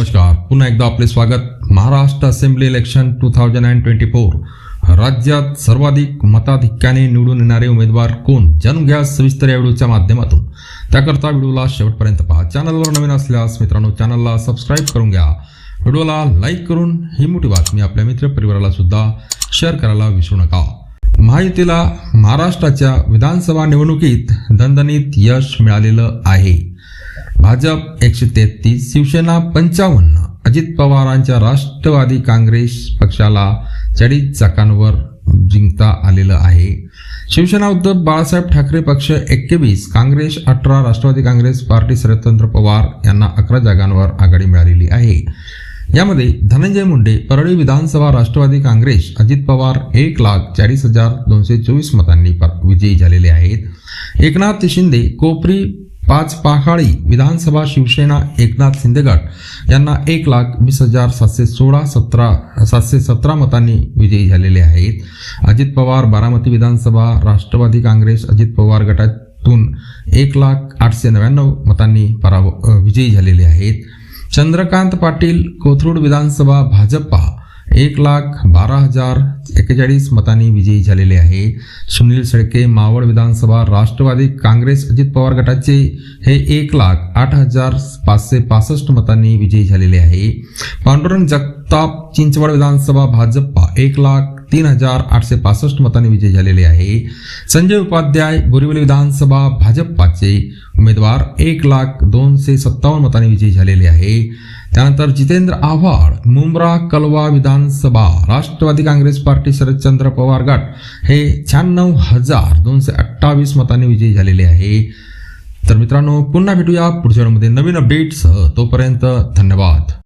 नमस्कार. पुन्हा एकदा आपले स्वागत. Maharashtra assembly election two thousand and twenty four राज्यात सर्वाधिक मताधिक्याने निवडून येणारे उमेदवार कोण? जाणून घ्या सविस्तर या व्हिडिओच्या माध्यमातून. त्याकरता व्हिडिओला शेवटपर्यंत पहा. चॅनलवर नवीन असल्यास मित्रांनो चॅनलला सबस्क्राईब करून घ्या. व्हिडिओला लाईक करून ही मोठी बातमी आपल्या मित्रपरिवाराला सुद्धा शेअर करायला विसरू नका. महायुतीला महाराष्ट्राच्या विधानसभा निवडणुकीत दणदणीत यश मिळालेलं आहे. भाजप एकशे तेहतीस शिवसेना पंचावन्न अजित पवारांच्या राष्ट्रवादी काँग्रेस पक्षाला चाळीस जागांवर जिंकता आलेलं आहे. शिवसेना उद्धव बाळासाहेब ठाकरे पक्ष एक्केवीस काँग्रेस अठरा राष्ट्रवादी काँग्रेस पार्टी शरदचंद्र पवार यांना अकरा जागांवर आघाडी मिळालेली आहे. यामध्ये धनंजय मुंडे परळी विधानसभा राष्ट्रवादी काँग्रेस अजित पवार एक लाख चाळीस हजार दोनशे चोवीस मतांनी विजयी झालेले आहेत. एकनाथ शिंदे कोपरी पाच पाखाळी विधानसभा शिवसेना एकनाथ शिंदेगड यांना एक लाख वीस हजार सातशे सोळा सतरा सातशे सतरा मतांनी विजयी झालेले आहेत. अजित पवार बारामती विधानसभा राष्ट्रवादी काँग्रेस अजित पवार गटातून एक लाख आठशे नव्याण्णव मतांनी पराव विजयी झालेले आहेत. चंद्रकांत पाटील कोथरूड विधानसभा भाजपा एक लाख बारा हजार एक्केचाळीस मतांनी विजयी झालेले आहे. सुनील शेळके मावळ विधानसभा राष्ट्रवादी काँग्रेस अजित पवार गटाचे हे एक लाख आठ हजार पाचशे पासष्ट मतांनी विजयी झालेले आहे. पांडुरंग जगताप चिंचवड विधानसभा भाजपा एक लाख तीन हजार आठशे पासष्ट मतांनी विजयी झालेले आहे. संजय उपाध्याय बोरिवली विधानसभा भाजपाचे उमेदवार एक लाख दोनशे सत्तावन्न मतांनी विजयी झालेले आहे. त्यानंतर जितेंद्र आव्हाड मुंब्रा कलवा विधानसभा राष्ट्रवादी काँग्रेस पार्टी शरदचंद्र पवार गट हे शहाण्णव हजार दोनशे अठ्ठावीस मतांनी विजयी झालेले आहे. तर मित्रांनो पुन्हा भेटूया पुढच्या वेळेमध्ये नवीन अपडेट्स तोपर्यंत धन्यवाद.